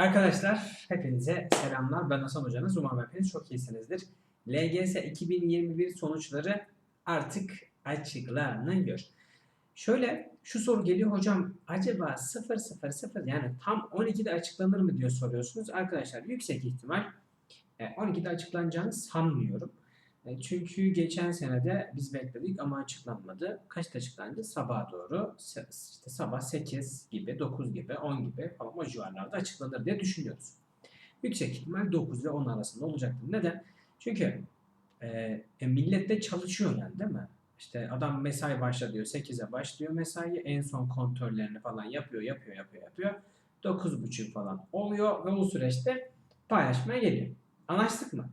Arkadaşlar hepinize selamlar. Ben Hasan Hocanız. Umarım hepiniz çok iyisinizdir. LGS 2021 sonuçları artık açıklanıyor. Şöyle şu soru geliyor hocam acaba 0 0 0 yani tam 12'de açıklanır mı diyor soruyorsunuz. Arkadaşlar yüksek ihtimal e, 12'de açıklanacağını sanmıyorum. E, Çünkü geçen senede biz bekledik ama açıklanmadı. Kaçta açıklandı? Sabaha doğru. İşte sabah 8 gibi, 9 gibi, 10 gibi falan o civarlarda açıklanır diye düşünüyoruz. Yüksek ihtimal 9 ile 10 arasında olacaktır. Neden? Çünkü e, e, millet de çalışıyor yani değil mi? İşte adam mesai başla diyor. 8'e başlıyor mesai. En son kontrollerini falan yapıyor, yapıyor, yapıyor, yapıyor. 9.30 falan oluyor ve o süreçte paylaşmaya geliyor. Anlaştık mı?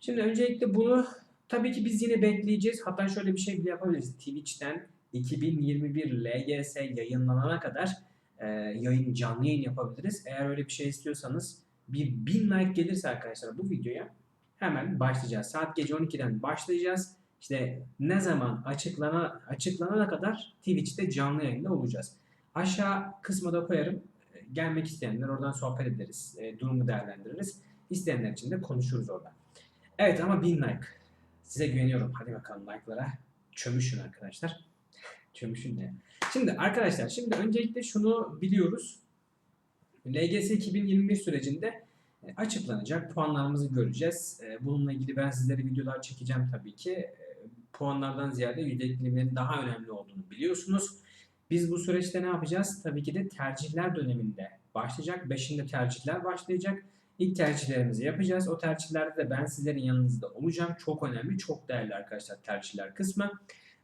Şimdi öncelikle bunu tabii ki biz yine bekleyeceğiz. Hatta şöyle bir şey bile yapabiliriz. Twitch'ten 2021 LGS yayınlanana kadar e, yayın canlı yayın yapabiliriz. Eğer öyle bir şey istiyorsanız bir 1000 like gelirse arkadaşlar bu videoya hemen başlayacağız. Saat gece 12'den başlayacağız. İşte ne zaman açıklana, açıklanana kadar Twitch'te canlı yayında olacağız. Aşağı kısma da koyarım. E, Gelmek isteyenler oradan sohbet ederiz. E, durumu değerlendiririz. İsteyenler için de konuşuruz orada. Evet ama 1000 like. Size güveniyorum. Hadi bakalım like'lara. Çömüşün arkadaşlar. Çömüşün ne? Şimdi arkadaşlar şimdi öncelikle şunu biliyoruz. LGS 2021 sürecinde e, açıklanacak. Puanlarımızı göreceğiz. E, Bununla ilgili ben sizlere videolar çekeceğim tabii ki. E, Puanlardan ziyade yüzdelik dilimlerin daha önemli olduğunu biliyorsunuz. Biz bu süreçte ne yapacağız? Tabii ki de tercihler döneminde başlayacak. Beşinde tercihler başlayacak. İlk tercihlerimizi yapacağız. O tercihlerde de ben sizlerin yanınızda olacağım. Çok önemli, çok değerli arkadaşlar tercihler kısmı.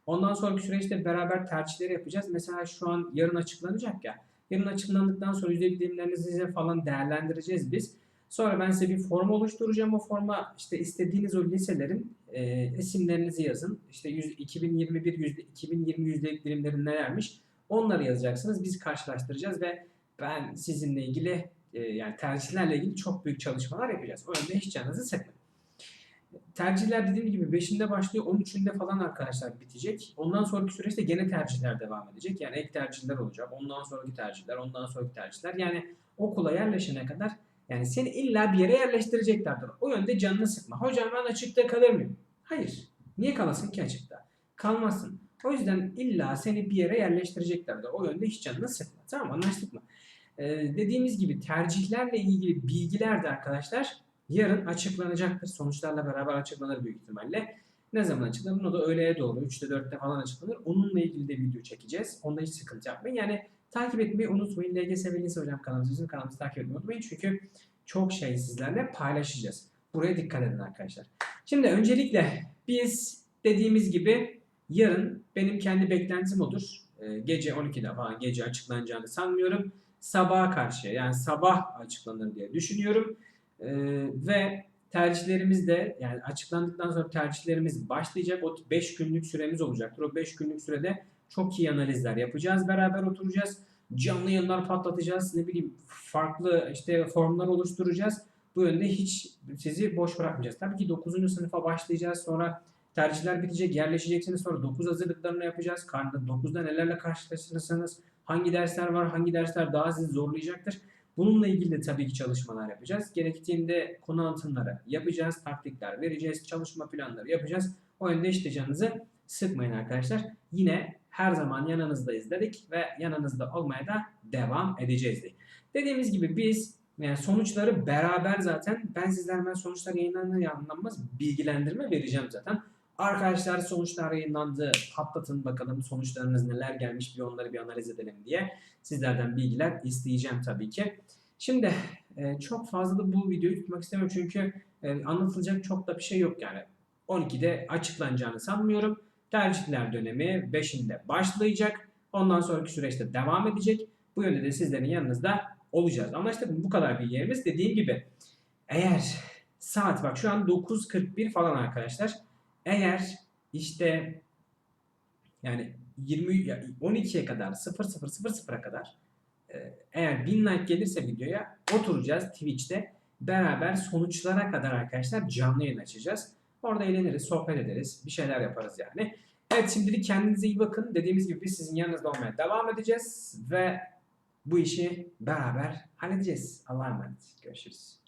Ondan sonraki süreçte beraber tercihleri yapacağız. Mesela şu an yarın açıklanacak ya. Yarın açıklandıktan sonra yüzdelik dilimlerinizi falan değerlendireceğiz biz. Sonra ben size bir form oluşturacağım. O forma işte istediğiniz o liselerin e, isimlerinizi yazın. İşte 100, 2021 yüzde, 2020 yüzdelik dilimleri nelermiş? Onları yazacaksınız. Biz karşılaştıracağız ve ben sizinle ilgili e, yani tercihlerle ilgili çok büyük çalışmalar yapacağız. O yönde hiç canınızı sıkmayın. Tercihler dediğim gibi 5'inde başlıyor, 13'ünde falan arkadaşlar bitecek. Ondan sonraki süreçte gene tercihler devam edecek. Yani ek tercihler olacak. Ondan sonraki tercihler, ondan sonraki tercihler. Yani okula yerleşene kadar yani seni illa bir yere yerleştireceklerdir. O yönde canını sıkma. Hocam ben açıkta kalır mıyım? Hayır. Niye kalasın ki açıkta? Kalmazsın. O yüzden illa seni bir yere yerleştireceklerdir. O yönde hiç canını sıkma. Tamam anlaştık mı? Dediğimiz gibi tercihlerle ilgili bilgiler de arkadaşlar yarın açıklanacaktır. Sonuçlarla beraber açıklanır büyük ihtimalle. Ne zaman açıklanır? O da öğleye doğru 3'te 4'te falan açıklanır. Onunla ilgili de video çekeceğiz. Onda hiç sıkıntı yapmayın. Yani takip etmeyi unutmayın. LGS ve Lise Hocam kanalımız, bizim kanalımızı takip etmeyi unutmayın. Çünkü çok şey sizlerle paylaşacağız. Buraya dikkat edin arkadaşlar. Şimdi öncelikle biz dediğimiz gibi yarın benim kendi beklentim odur. Ee, gece 12'de falan gece açıklanacağını sanmıyorum. Sabaha karşı yani sabah açıklanır diye düşünüyorum. Ee, ve tercihlerimiz de yani açıklandıktan sonra tercihlerimiz başlayacak. O 5 günlük süremiz olacaktır. O 5 günlük sürede çok iyi analizler yapacağız. Beraber oturacağız. Canlı yayınlar patlatacağız. Ne bileyim farklı işte formlar oluşturacağız. Bu yönde hiç sizi boş bırakmayacağız. Tabii ki 9. sınıfa başlayacağız. Sonra tercihler bitecek. Yerleşeceksiniz. Sonra 9 hazırlıklarını yapacağız. Karnında 9'da nelerle karşılaşırsınız. Hangi dersler var? Hangi dersler daha sizi zorlayacaktır? Bununla ilgili de tabii ki çalışmalar yapacağız. Gerektiğinde konu anlatımları yapacağız. Taktikler vereceğiz. Çalışma planları yapacağız. O yönde işte sıkmayın arkadaşlar. Yine her zaman yanınızdayız dedik ve yanınızda olmaya da devam edeceğiz dedik. Dediğimiz gibi biz yani sonuçları beraber zaten ben sizler ben sonuçlar yayınlanır yayınlanmaz bilgilendirme vereceğim zaten. Arkadaşlar sonuçlar yayınlandı. Patlatın bakalım sonuçlarınız neler gelmiş bir onları bir analiz edelim diye sizlerden bilgiler isteyeceğim tabii ki. Şimdi e, çok fazla da bu videoyu tutmak istemiyorum çünkü e, anlatılacak çok da bir şey yok yani. 12'de açıklanacağını sanmıyorum. Tercihler dönemi 5'inde başlayacak. Ondan sonraki süreçte devam edecek. Bu yönde de sizlerin yanınızda olacağız. Anlaştık mı? Bu kadar bilgilerimiz. Dediğim gibi eğer saat bak şu an 9.41 falan arkadaşlar. Eğer işte yani 20 12'ye kadar 0000'a kadar e, eğer 1000 like gelirse videoya oturacağız Twitch'te beraber sonuçlara kadar arkadaşlar canlı yayın açacağız. Orada eğleniriz, sohbet ederiz, bir şeyler yaparız yani. Evet şimdilik kendinize iyi bakın. Dediğimiz gibi biz sizin yanınızda olmaya devam edeceğiz ve bu işi beraber halledeceğiz. Allah'a emanet. Görüşürüz.